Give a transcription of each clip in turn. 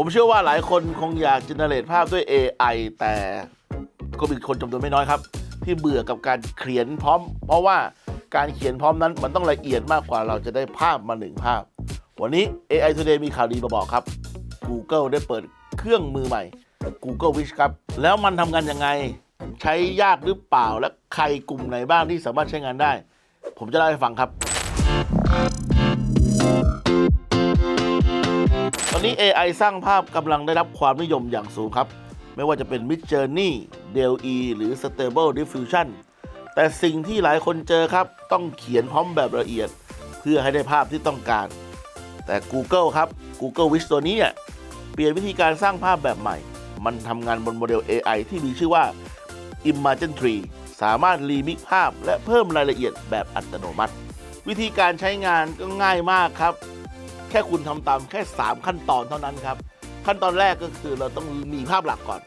ผมเชื่อว่าหลายคนคงอยากจินเนเรตภาพด้วย AI แต่ก็มีคนจำนวนไม่น้อยครับ ที่เบื่อกับการเขียนพร้อม เพราะว่าการเขียนพร้อมนั้นมันต้องละเอียดมากกว่าเราจะได้ภาพมาหนึ่งภาพ วันนี้ AI Today มีข่าวดีมาบอกครับ Google ได้เปิดเครื่องมือใหม่ Google Wish ครับ แล้วมันทำงานยังไง ใช้ยากหรือเปล่าและใครกลุ่มไหนบ้างที่สามารถใช้งานได้ ผมจะเล่าให้ฟังครับ อนนี้ AI สร้างภาพกำลังได้รับความนิยมอย่างสูงครับ ไม่ว่าจะเป็น Mid Journey DALL-E หรือ Stable Diffusion แต่สิ่งที่หลายคนเจอครับ ต้องเขียนพร้อมแบบละเอียด เพื่อให้ได้ภาพที่ต้องการ แต่ Google ครับ Google Wish ตัวนี้เนี่ยเปลี่ยนวิธีการสร้างภาพแบบใหม่ มันทำงานบนโมเดล AI ที่มีชื่อว่า Imagen Tree สามารถรีมิกภาพและเพิ่มรายละเอียดแบบอัตโนมัติ วิธีการใช้งานก็ง่ายมากครับ แค่คุณทำตามแค่ 3 ขั้นตอนเท่านั้นครับ ขั้นตอนแรกก็คือเราต้องมีภาพหลักก่อน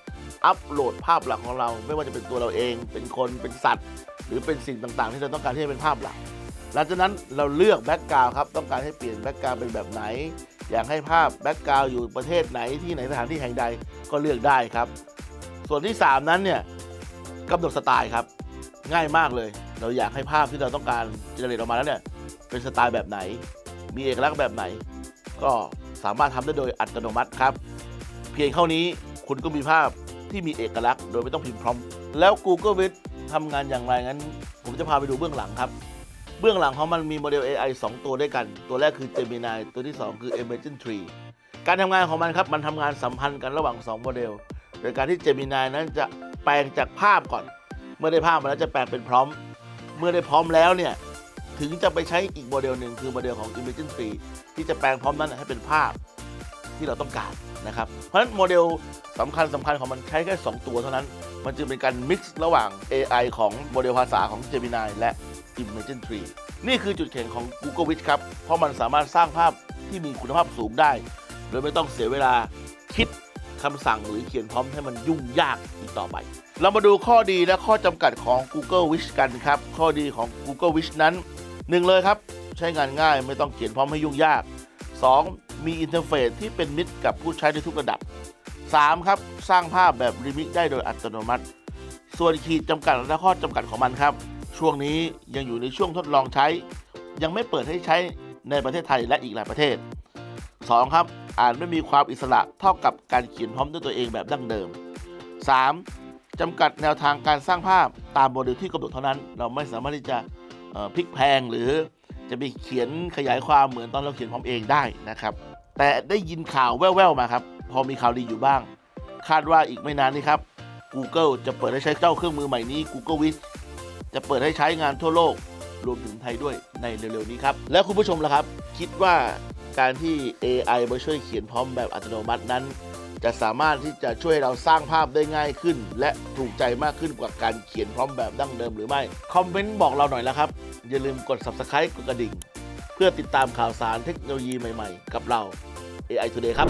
อัปโหลดภาพหลักของเรา ไม่ว่าจะเป็นตัวเราเอง เป็นคนเป็นสัตว์ หรือเป็นสิ่งต่างๆ ที่เราต้องการที่จะเป็นภาพหลัก หลังจากนั้นเราเลือกแบ็กกราวครับต้องการให้เปลี่ยนแบ็กกราวเป็นแบบไหน อยากให้ภาพแบ็กกราวอยู่ประเทศไหนที่ไหนสถานที่แห่งใดก็เลือกได้ครับ ส่วนที่ 3 นั้นเนี่ยกำหนดสไตล์ครับ ง่ายมากเลย เราอยากให้ภาพที่เราต้องการเจเนเรตออกมาแล้วเนี่ยเป็นสไตล์แบบไหน มีเอกลักษณ์แบบไหน ก็สามารถทำได้โดยอัตโนมัติครับ เพียงเท่านี้คุณก็มีภาพที่มีเอกลักษณ์โดยไม่ต้องพิมพ์พร้อม แล้ว Google Viz ทำงานอย่างไรงั้น ผมจะพาไปดูเบื้องหลังครับ เบื้องหลังของมันมีโมเดล AI 2 ตัวด้วยกัน ตัวแรกคือ Gemini ตัวที่ 2 คือ Imagen Tree การทำงานของมันครับ มันทำงานสัมพันธ์กันระหว่าง 2 โมเดล โดยการที่ Gemini นั้นจะแปลงจากภาพก่อน เมื่อได้ภาพมาแล้วจะแปลงเป็นพร้อม เมื่อได้พร้อมแล้วเนี่ย ถึงจะไปใช้อีกโมเดลหนึ่งคือโมเดลของ Imagen Tree ที่จะแปลงพร้อมนั้นให้เป็นภาพที่เราต้องการนะครับ เพราะฉะนั้นโมเดลสำคัญสำคัญของมันใช้แค่ 2 ตัวเท่านั้น มันจึงเป็นการ mix ระหว่าง AI ของโมเดลภาษาของ Gemini และ Imagen Tree นี่คือจุดแข็งของ Google Wish ครับ เพราะมันสามารถสร้างภาพที่มีคุณภาพสูงได้ โดยไม่ต้องเสียเวลาคิด คำสั่งหรือเขียนพร้อมให้มันยุ่งยากอีกต่อไป เรามาดูข้อดีและข้อจำกัดของ Google Wish กันครับ ข้อดีของ Google Wish นั้นหนึ่งเลยครับ ใช้งานง่ายไม่ต้องเขียนพร้อมให้ยุ่งยาก 2. มีอินเทอร์เฟซที่เป็นมิตรกับผู้ใช้ในทุกระดับ 3. ครับ สร้างภาพแบบริมิกได้โดยอัตโนมัติ ส่วนขีดจำกัดและข้อจำกัดของมันครับ ช่วงนี้ยังอยู่ในช่วงทดลองใช้ ยังไม่เปิดให้ใช้ในประเทศไทยและอีกหลายประเทศ 2. ครับ อาจไม่มีความอิสระเท่ากับการเขียนพร้อมด้วยตัวเองแบบดั้งเดิม 3. จำกัดแนวทางการสร้างภาพตามโมเดลที่กำหนดเท่านั้น เราไม่สามารถที่จะพลิกแพงหรือจะไปเขียนขยายความเหมือนตอนเราเขียนพร้อมเองได้นะครับ แต่ได้ยินข่าวแว่วๆมาครับ พอมีข่าวดีอยู่บ้าง คาดว่าอีกไม่นานนี้ครับ Google จะเปิดให้ใช้เจ้าเครื่องมือใหม่นี้ Google w i s จะเปิดให้ใช้งานทั่วโลกรวมถึงไทยด้วยในเร็วๆนี้ครับ แล้วคุณผู้ชมล่ะครับ คิดว่า การที่ AI มาช่วยเขียนพร้อมแบบอัตโนมัตินั้น จะสามารถที่จะช่วยเราสร้างภาพได้ง่ายขึ้น และถูกใจมากขึ้นกว่าการเขียนพร้อมแบบดั้งเดิมหรือไม่ คอมเมนต์บอกเราหน่อยแล้วครับ อย่าลืมกด Subscribe กดกระดิ่ง เพื่อติดตามข่าวสารเทคโนโลยีใหม่ๆ กับเรา AI Today ครับ